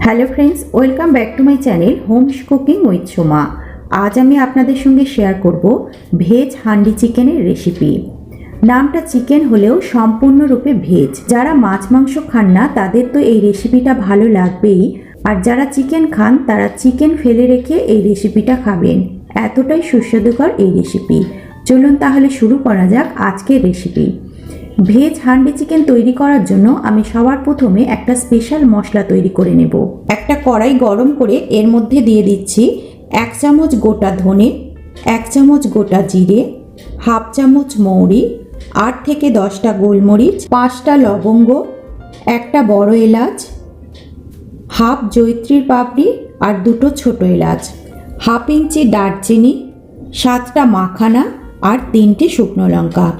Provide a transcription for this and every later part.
Hello friends welcome back to my channel homes cooking with Soma আজ আমি আপনাদের সঙ্গে শেয়ার করব ভেজ হান্ডি চিকেনের রেসিপি নামটা চিকেন হলেও সম্পূর্ণরূপে ভেজ। যারা মাছ মাংস খান না, তাদের তো এই রেসিপিটা ভালো লাগবেই। আর যারা চিকেন খান, তারা চিকেন ফেলে রেখে এই রেসিপিটা খাবেন। এতটাই সুস্বাদুকর এই রেসিপি চলুন তাহলে শুরু করা যাক আজকের রেসিপি ভেজ হান্ডি চিকেন তৈরি করার জন্য আমি সবার প্রথমে একটা স্পেশাল মশলা তৈরি করে নেব। একটা কড়াই গরম করে এর মধ্যে দিয়ে দিচ্ছি এক চামচ গোটা ধনে, এক চামচ গোটা জিরে, হাফ চামচ মৌরি, আট থেকে দশটা গোলমরিচ, পাঁচটা লবঙ্গ, একটা বড় এলাচ, হাফ জৈত্রীর পাপড়ি আর দুটো ছোট এলাচ, হাফ ইঞ্চি দারচিনি, সাতটা মাখানা আর তিনটে শুকনো লঙ্কা।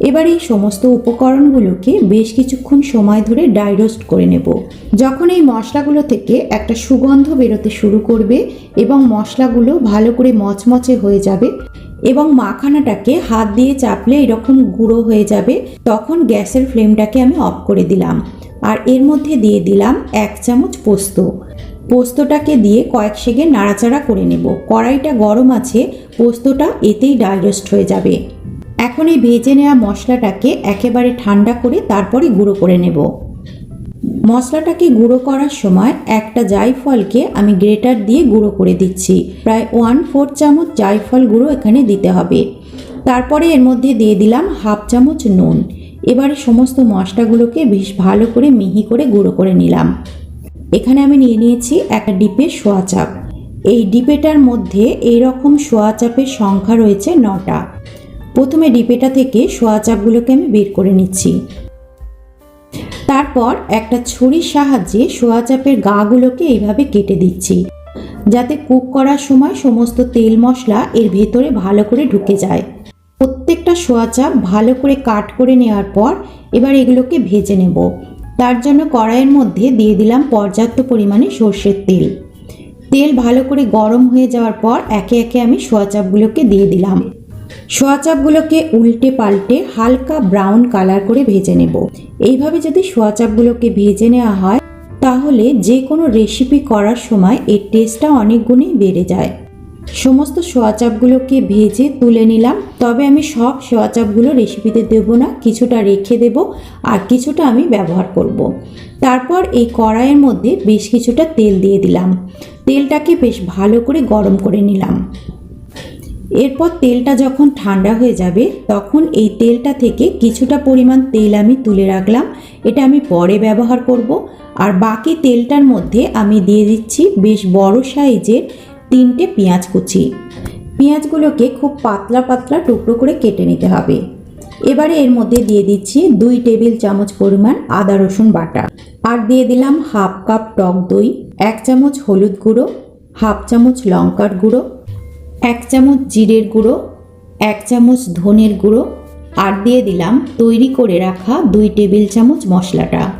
এবার এই সমস্ত উপকরণগুলোকে বেশ কিছুক্ষণ সময় ধরে ড্রাই রোস্ট করে নেব। যখন এই মশলাগুলো থেকে একটা সুগন্ধ বেরোতে শুরু করবে এবং মশলাগুলো ভালো করে মচমচে হয়ে যাবে এবং মাখানাটাকে হাত দিয়ে চাপলে এরকম গুঁড়ো হয়ে যাবে, তখন গ্যাসের ফ্লেমটাকে আমি অফ করে দিলাম। আর এর মধ্যে দিয়ে দিলাম এক চামচ পোস্ত। পোস্তটাকে দিয়ে কয়েক সেগে নাড়াচাড়া করে নেব। কড়াইটা গরম আছে, পোস্তটা এতেই ডাইজেস্ট হয়ে যাবে। এখন এই ভেজে নেওয়া মশলাটাকে একেবারে ঠান্ডা করে তারপরে গুঁড়ো করে নেব। মশলাটাকে গুঁড়ো করার সময় একটা জায়ফলকে আমি গ্রেটার দিয়ে গুঁড়ো করে দিচ্ছি। প্রায় ওয়ান ফোর চামচ জায়ফল গুঁড়ো এখানে দিতে হবে। তারপরে এর মধ্যে দিয়ে দিলাম হাফ চামচ নুন। এবারে সমস্ত মশলাগুলোকে বেশ ভালো করে মিহি করে গুঁড়ো করে নিলাম। এখানে আমি নিয়ে নিয়েছি একটা ডিপের সোয়া চাপ। এই ডিপেটার মধ্যে এই রকম সোয়া চাপের সংখ্যা রয়েছে নটা। প্রথমে ডিপেটা থেকে সোয়া চাপগুলোকে আমি বের করে নিচ্ছি। তারপর একটা ছুরির সাহায্যে সোয়া চাপের গাগুলোকে এইভাবে কেটে দিচ্ছি, যাতে কুক করার সময় সমস্ত তেল মশলা এর ভেতরে ভালো করে ঢুকে যায়। প্রত্যেকটা সোয়া চাপ ভালো করে কাট করে নেওয়ার পর এবার এগুলোকে ভেজে নেব। তার জন্য কড়াইয়ের মধ্যে দিয়ে দিলাম পর্যাপ্ত পরিমাণে সর্ষের তেল। তেল ভালো করে গরম হয়ে যাওয়ার পর একে একে আমি সোয়া চাপগুলোকে দিয়ে দিলাম। সোয়া চাপগুলোকে উল্টে পাল্টে হালকা ব্রাউন কালার করে ভেজে নেব। এইভাবে যদি সোয়া চাপগুলোকে ভেজে নেওয়া হয়, তাহলে যে কোনো রেসিপি করার সময় এর টেস্টটা অনেক গুণই বেড়ে যায়। সমস্ত সোয়া চাপগুলোকে ভেজে তুলে নিলাম। তবে আমি সব সোয়া চাপগুলো রেসিপিতে দেবো না, কিছুটা রেখে দেব আর কিছুটা আমি ব্যবহার করব। তারপর এই কড়াইয়ের মধ্যে বেশ কিছুটা তেল দিয়ে দিলাম। তেলটাকে বেশ ভালো করে গরম করে নিলাম। এরপর তেলটা যখন ঠান্ডা হয়ে যাবে, তখন এই তেলটা থেকে কিছুটা পরিমাণ তেল আমি তুলে রাখলাম। এটা আমি পরে ব্যবহার করব। আর বাকি তেলটার মধ্যে আমি দিয়ে দিচ্ছি বেশ বড় সাইজের তিনটে পেঁয়াজ কুচি। পেঁয়াজগুলোকে খুব পাতলা পাতলা টুকরো করে কেটে নিতে হবে। এবারে এর মধ্যে দিয়ে দিচ্ছি দুই টেবিল চামচ পরিমাণ আদা রসুন বাটা। আর দিয়ে দিলাম হাফ কাপ টক দই, এক চামচ হলুদ গুঁড়ো, হাফ চামচ লঙ্কার গুঁড়ো এক চামচ জিরের গুঁড়ো, এক চামচ ধনের গুঁড়ো, আর দিয়ে দিলাম তৈরি করে রাখা দুই টেবিল চামচ মশলাটা।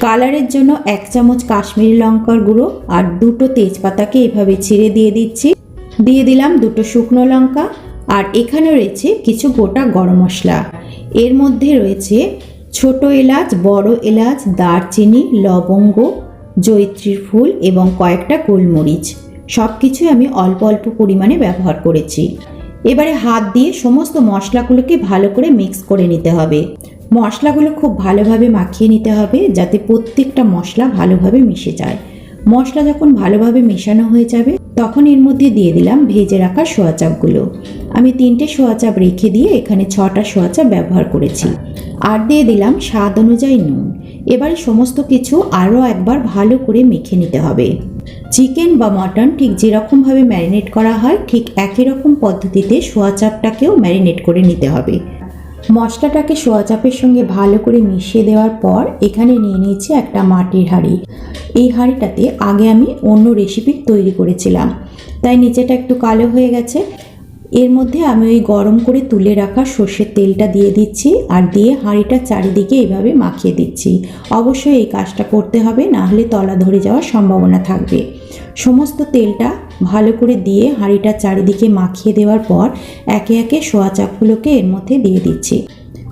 কালারের জন্য এক চামচ কাশ্মীরি লঙ্কার গুঁড়ো আর দুটো তেজপাতাকে এভাবে ছিঁড়ে দিয়ে দিচ্ছি। দিয়ে দিলাম দুটো শুকনো লঙ্কা আর এখানে রয়েছে কিছু গোটা গরম মশলা। এর মধ্যে রয়েছে ছোট এলাচ, বড় এলাচ, দারচিনি, লবঙ্গ জৈত্রীর ফুল এবং কয়েকটা গোলমরিচ। সব কিছুই আমি অল্প অল্প পরিমাণে ব্যবহার করেছি। এবারে হাত দিয়ে সমস্ত মশলাগুলোকে ভালো করে মিক্স করে নিতে হবে। মশলাগুলো খুব ভালোভাবে মাখিয়ে নিতে হবে যাতে প্রত্যেকটা মশলা ভালোভাবে মিশে যায়। মশলা যখন ভালোভাবে মেশানো হয়ে যাবে, তখন এর মধ্যে দিয়ে দিলাম ভেজে রাখা সোয়াচাপগুলো আমি তিনটে সোয়াচাপ রেখে দিয়ে এখানে ছটা সোয়াচাপ ব্যবহার করেছি। আর দিয়ে দিলাম স্বাদ অনুযায়ী নুন। এবারে সমস্ত কিছু আরও একবার ভালো করে মেখে নিতে হবে। চিকেন বা মটন ঠিক যেরকমভাবে ম্যারিনেট করা হয়, ঠিক একই রকম পদ্ধতিতে সোয়া চাপটাকেও ম্যারিনেট করে নিতে হবে। মশলাটাকে সোয়া চাপের সঙ্গে ভালো করে মিশিয়ে দেওয়ার পর এখানে নিয়ে নিয়েছি একটা মাটির হাঁড়ি। এই হাঁড়িটাতে আগে আমি অন্য রেসিপি তৈরি করেছিলাম। তাই নিচেটা একটু কালো হয়ে গেছে। এর মধ্যে আমি ওই গরম করে তুলে রাখা সর্ষের তেলটা দিয়ে দিচ্ছি আর দিয়ে হাঁড়িটা চারিদিকে এভাবে মাখিয়ে দিচ্ছি। অবশ্যই এই কাজটা করতে হবে, না হলে তলা ধরে যাওয়ার সম্ভাবনা থাকবে। সমস্ত তেলটা ভালো করে দিয়ে হাঁড়িটার চারিদিকে মাখিয়ে দেওয়ার পর একে একে সোয়া চাপগুলোকে এর মধ্যে দিয়ে দিচ্ছি।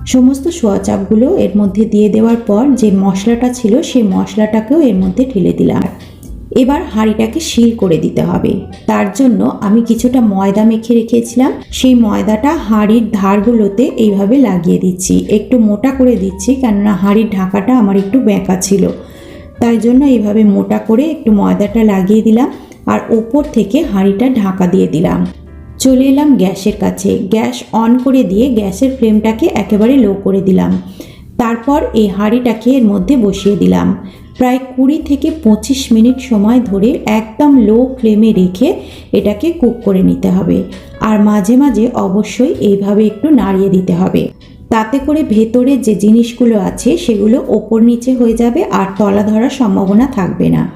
সমস্ত সোয়া চাপগুলো এর মধ্যে দিয়ে দেওয়ার পর যে মশলাটা ছিল, সেই মশলাটাকেও এর মধ্যে ঢেলে দিলাম। এবার হাঁড়িটাকে শিল করে দিতে হবে। তার জন্য আমি কিছুটা ময়দা মেখে রেখেছিলাম। সেই ময়দাটা হাঁড়ির ধারগুলোতে এইভাবে লাগিয়ে দিচ্ছি। একটু মোটা করে দিচ্ছি, কেননা হাঁড়ির ঢাকাটা আমার একটু বেঁকা ছিল। তাই জন্য এইভাবে মোটা করে একটু ময়দাটা লাগিয়ে দিলাম আর ওপর থেকে হাঁড়িটা ঢাকা দিয়ে দিলাম। চলে এলাম গ্যাসের কাছে। গ্যাস অন করে দিয়ে গ্যাসের ফ্লেমটাকে একেবারে লো করে দিলাম। তারপর এই হাঁড়িটাকে এর মধ্যে বসিয়ে দিলাম। প্রায় কুড়ি থেকে পঁচিশ মিনিট সময় ধরে একদম লো ফ্লেমে রেখে এটাকে কুক করে নিতে হবে। আর মাঝে মাঝে অবশ্যই এইভাবে একটু নাড়িয়ে দিতে হবে। তাতে করে ভেতরে যে জিনিসগুলো আছে সেগুলো ওপর নিচে হয়ে যাবে আর তলা ধরার সম্ভাবনা থাকবে না।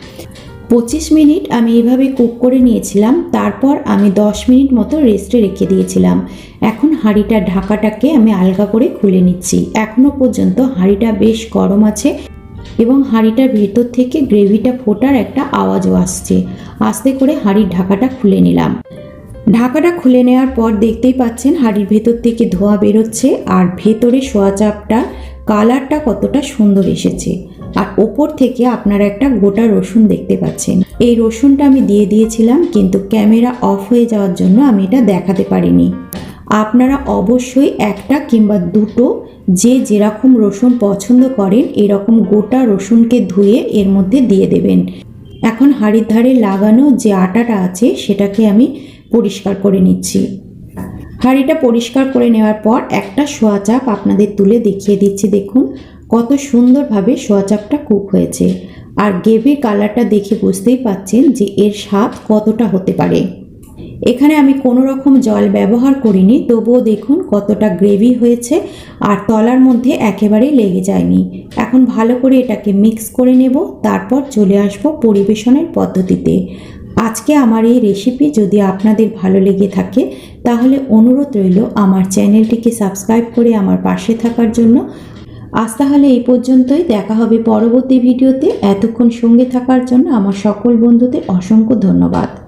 পঁচিশ মিনিট আমি এইভাবে কুক করে নিয়েছিলাম, তারপর আমি দশ মিনিট মতো রেস্টে রেখে দিয়েছিলাম। এখন হাঁড়িটার ঢাকাটাকে আমি আলগা করে খুলে নিচ্ছি। এখনও পর্যন্ত হাঁড়িটা বেশ গরম আছে। এবং হাঁড়িটার ভেতর থেকে গ্রেভিটা ফোটার একটা আওয়াজও আসছে। আস্তে করে হাঁড়ির ঢাকাটা খুলে নিলাম। ঢাকাটা খুলে নেওয়ার পর দেখতেই পাচ্ছেন হাঁড়ির ভেতর থেকে ধোঁয়া বেরোচ্ছে আর ভেতরে সোয়া চাপটা কালারটা কতটা সুন্দর এসেছে। আর ওপর থেকে আপনারা একটা গোটা রসুন দেখতে পাচ্ছেন। এই রসুনটা আমি দিয়ে দিয়েছিলাম কিন্তু ক্যামেরা অফ হয়ে যাওয়ার জন্য আমি এটা দেখাতে পারিনি। আপনারা অবশ্যই একটা কিংবা দুটো যে যেরকম রসুন পছন্দ করেন, এরকম গোটা রসুনকে ধুয়ে এর মধ্যে দিয়ে দেবেন। এখন হাড়ির ধারে লাগানো যে আটাটা আছে, সেটাকে আমি পরিষ্কার করে নিচ্ছি। হাঁড়িটা পরিষ্কার করে নেওয়ার পর একটা সোয়া চাপ আপনাদের তুলে দেখিয়ে দিচ্ছি, দেখুন কত সুন্দরভাবে সোয়া চাপটা কুক হয়েছে। আর গ্রেভির কালারটা দেখে বুঝতেই পাচ্ছেন যে এর স্বাদ কতটা হতে পারে। এখানে আমি কোনো রকম জল ব্যবহার করিনি, তবুও দেখুন কতটা গ্রেভি হয়েছে আর তলার মধ্যে একেবারেই লেগে যায়নি। এখন ভালো করে এটাকে মিক্স করে নেব, তারপর চলে আসব পরিবেশনের পদ্ধতিতে। আজকে আমার এই রেসিপি যদি আপনাদের ভালো লেগে থাকে, তাহলে অনুরোধ রইল আমার চ্যানেলটিকে সাবস্ক্রাইব করে আমার পাশে থাকার জন্য। আজ তাহলে এই পর্যন্তই, দেখা হবে পরবর্তী ভিডিওতে। এতক্ষণ সঙ্গে থাকার জন্য আমার সকল বন্ধুদের অসংখ্য ধন্যবাদ।